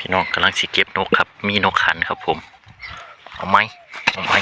พี่น้องกำลังสิเก็บนกครับ มีนกขันครับผม เอาไหมเอาไหม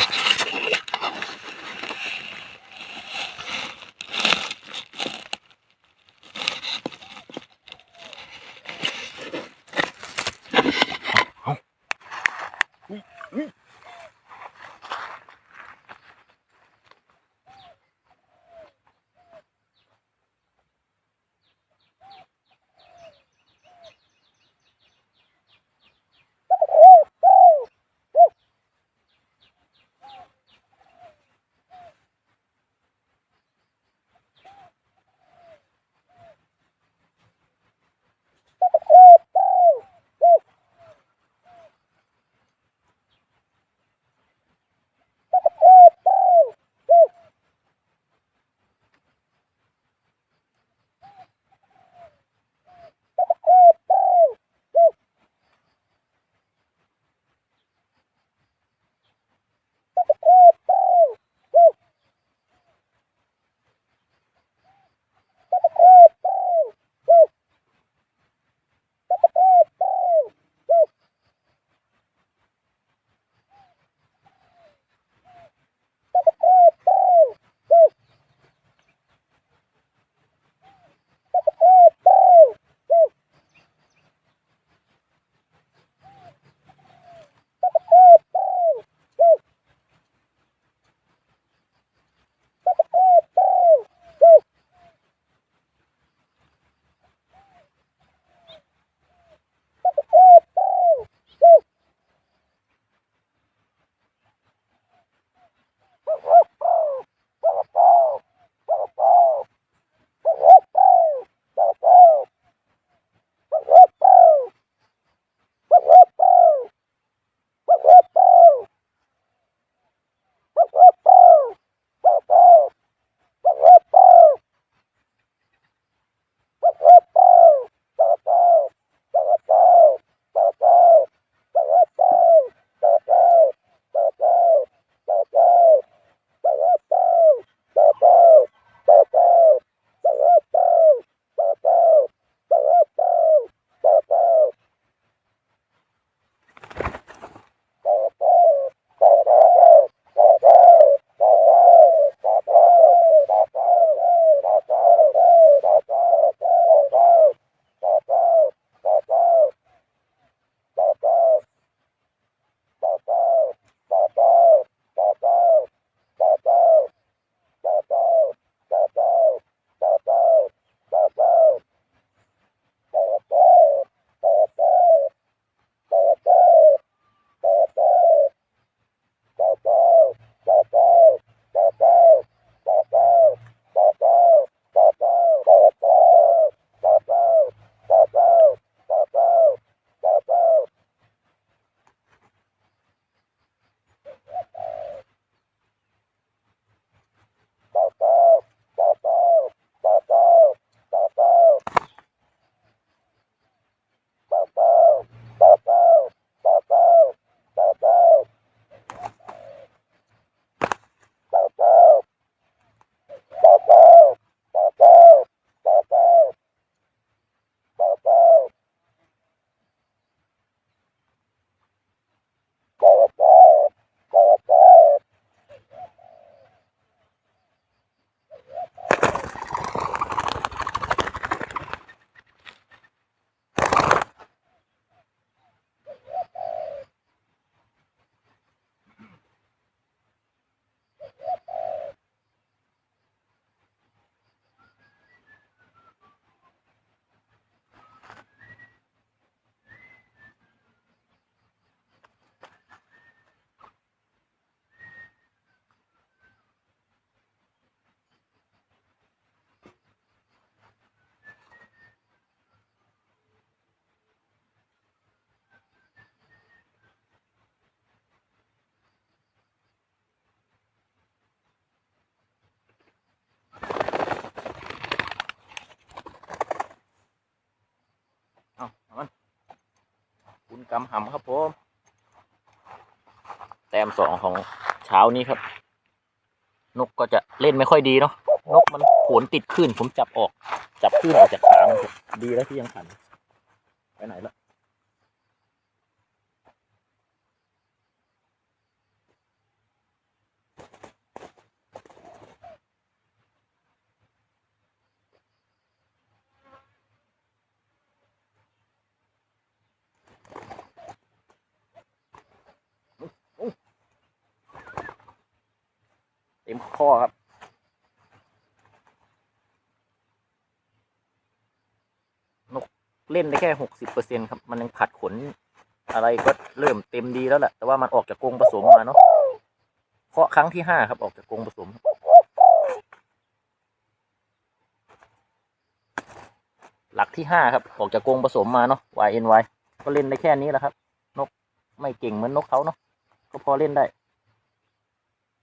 กำหำครับผมแต้มสองของเช้านี้ครับ นกก็จะเล่นไม่ค่อยดีเนาะนกมันโขนติดขึ้นผมจับออก จับขึ้นออกจากขามันดีแล้วที่ยังขัน ไปไหนละ มข้อครับ นกเล่นได้แค่หกสิบเปอร์เซ็นครับ มันยังผัดขนอะไรก็เริ่มเต็มดีแล้วแหละแต่ว่ามันออกจากกรงผสมมาเนาะเคาะครั้งที่ห้าครับออกจากกรงผสมหลักที่ห้าครับ ออกจากกรงผสมมาเนาะ YNY ก็เล่นได้แค่นี้แหละครับ นกไม่เก่งเหมือนนกเขาเนาะ ก็พอเล่นได้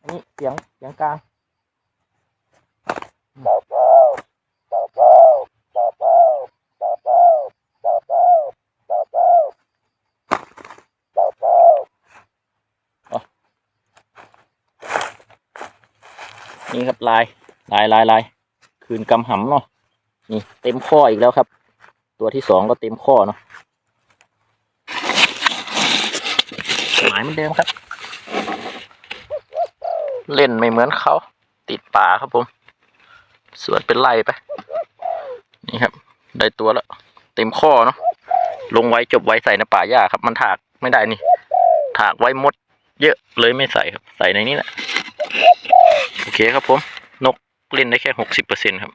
อันนี้เสียงเสียงกลางนี่ครับลายลายลายลายคืนกำหำเนาะนี่เต็มข้ออีกแล้วครับ ตัวที่สองก็เต็มข้อเนาะหมายเหมือนเดิมครับ เล่นไม่เหมือนเขา ติดป่าครับผม สวนเป็นไล่ไป นี่ครับ ได้ตัวแล้ว เต็มข้อเนาะลงไว้จบไว้ใส่ในป่าหญ้าครับ มันถากไม่ได้นี่ ถากไว้มด เยอะเลยไม่ใส่ครับ ใส่ในนี้แหละโอเคครับผม นกเล่นได้แค่หกสิบเปอร์เซ็นครับ